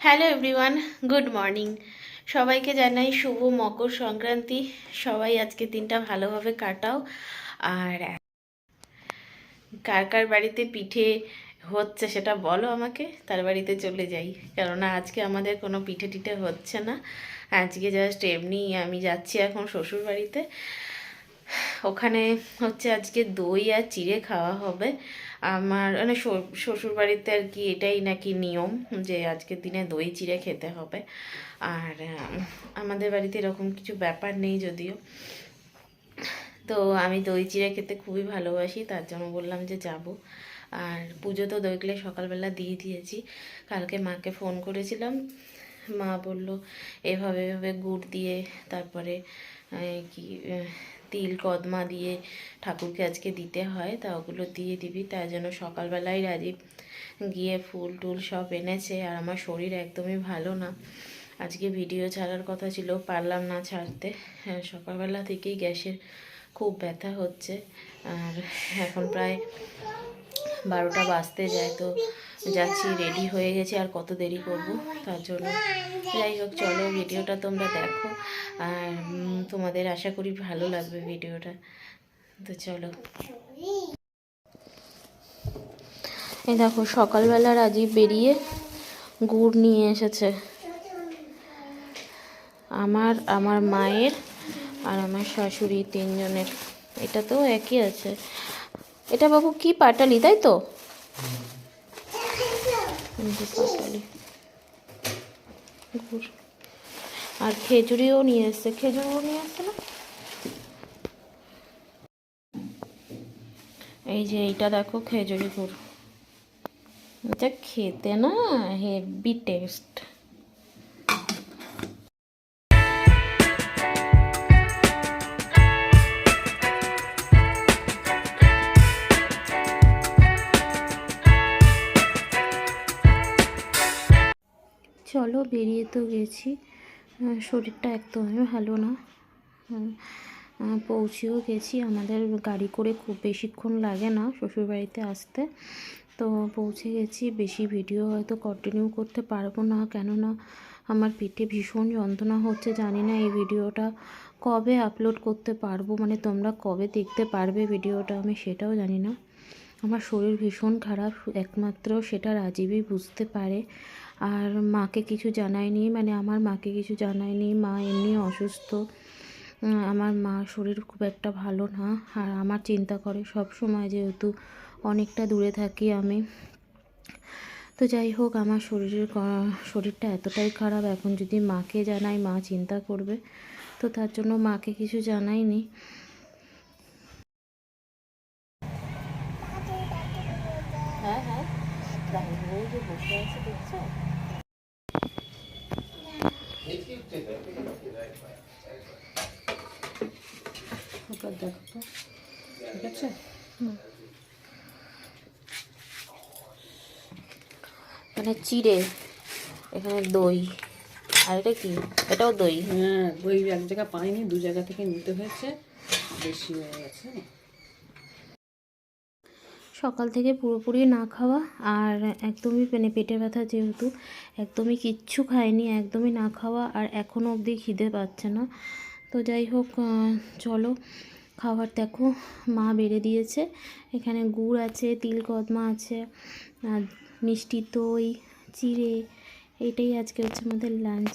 Hello everyone good morning সবাইকে জানাই শুভ মকর সংক্রান্তি। সবাই আজকে দিনটা ভালোভাবে কাটাও। আর কার কার বাড়িতে পিঠে হচ্ছে সেটা বলো আমাকে, তার বাড়িতে চলে যাই। কেননা আজকে আমাদের কোনো পিঠে টিঠে হচ্ছে না। আজকে জাস্ট এমনি আমি যাচ্ছি এখন শ্বশুর বাড়িতে ওখানে হচ্ছে আজকে দই আর চিড়ে খাওয়া হবে। আমার মানে শ্বশুর- বাড়িতে আর কি এটাই নাকি নিয়ম যে আজকের দিনে দই চিড়ে খেতে হবে। আর আমাদের বাড়িতে এরকম কিছু ব্যাপার নেই যদিও। তো আমি দই চিড়ে খেতে খুবই ভালোবাসি, তার জন্য বললাম যে যাব। আর পুজো তো দইগুলো সকালবেলা দিয়ে দিয়েছি। কালকে মাকে ফোন করেছিলাম। মা বলল, এভাবে এভাবে গুড় দিয়ে তারপরে কি তিল, কদমা দিয়ে ঠাকুরকে আজকে দিতে হয়, তা ওগুলো দিয়ে দিবি, তাই জন্য সকালবেলায় রাজীব গিয়ে ফুল টুল সব এনেছে, আর আমার শরীর একদমই ভালো না। আজকে ভিডিও ছাড়ার কথা ছিল, পারলাম না ছাড়তে। হ্যাঁ সকালবেলা থেকেই গ্যাসের খুব ব্যথা হচ্ছে, আর এখন প্রায় বারোটা বাজতে যায় তো যাচ্ছি রেডি হয়ে গেছি, আর কত দেরি করব তার জন্য। যাই হোক, চলো ভিডিওটা তোমরা দেখো। আর তোমাদের আশা করি ভালো লাগবে ভিডিওটা। তো চলো। এই দেখো, সকালবেলা রাজীব বেরিয়ে গুড় নিয়ে এসেছে। আমার আমার মায়ের আর আমার শাশুড়ি তিনজনের। এটা তো একই আছে। এটা বাবু কি পাটালি, তাই তো? গুড়। আর খেজুরিও নিয়ে এসছে। খেজুরও নিয়ে এসছে না? এই যে এইটা দেখো, খেজুরি গুড়। এটা খেতে না, হেভি টেস্ট। বেরিয়ে তো গেছি। শরীরটা একদমই ভালো না। পৌঁছেও গেছি। আমাদের গাড়ি করে খুব বেশিক্ষণ লাগে না শ্বশুরবাড়িতে আসতে। তো পৌঁছে গেছি। বেশি ভিডিও হয়তো কন্টিনিউ করতে পারব না। কেননা আমার পেটে ভীষণ যন্ত্রণা হচ্ছে। জানি না এই ভিডিওটা কবে আপলোড করতে পারব। মানে তোমরা কবে দেখতে পারবে ভিডিওটা? আমি সেটাও জানি না। আমার শরীর ভীষণ খারাপ, একমাত্র সেটা রাজীবই বুঝতে পারে। আর মাকে কিছু জানায়নি মানে আমার মাকে কিছু জানায়নি, মা এমনি অসুস্থ। আমার মা শরীর খুব একটা ভালো না। আর আমার চিন্তা করে সব সময় যেহেতু অনেকটা দূরে থাকি আমি। তো যাই হোক, আমার শরীরের শরীরটা এতটাই খারাপ, এখন যদি মাকে জানাই, মা চিন্তা করবে। তো তার জন্য মাকে কিছু জানাইনি হ্যাঁ হ্যাঁ দাঁড়িয়ে যে দেখো তো ঠিক আছে মানে চিড়ে, এখানে দই, আর এটা কি? এটাও দই? হ্যাঁ ওই এক জায়গা পাইনি, দু জায়গা থেকে নিতে হয়েছে, বেশি হয়ে গেছে। সকাল থেকে পুরোপুরি না খাওয়া আর একদমই মানে পেটে ব্যথা যেহেতু একদমই কিচ্ছু খায়নি একদমই না খাওয়া আর এখনও অবধি খিদে পাচ্ছে না। তো যাই হোক চলো খাবার দেখো। মা বেড়ে দিয়েছে। এখানে গুড় আছে, তিল কদমা আছে, আর মিষ্টি দই, চিড়ে, এইটাই আজকে হচ্ছে আমাদের লাঞ্চ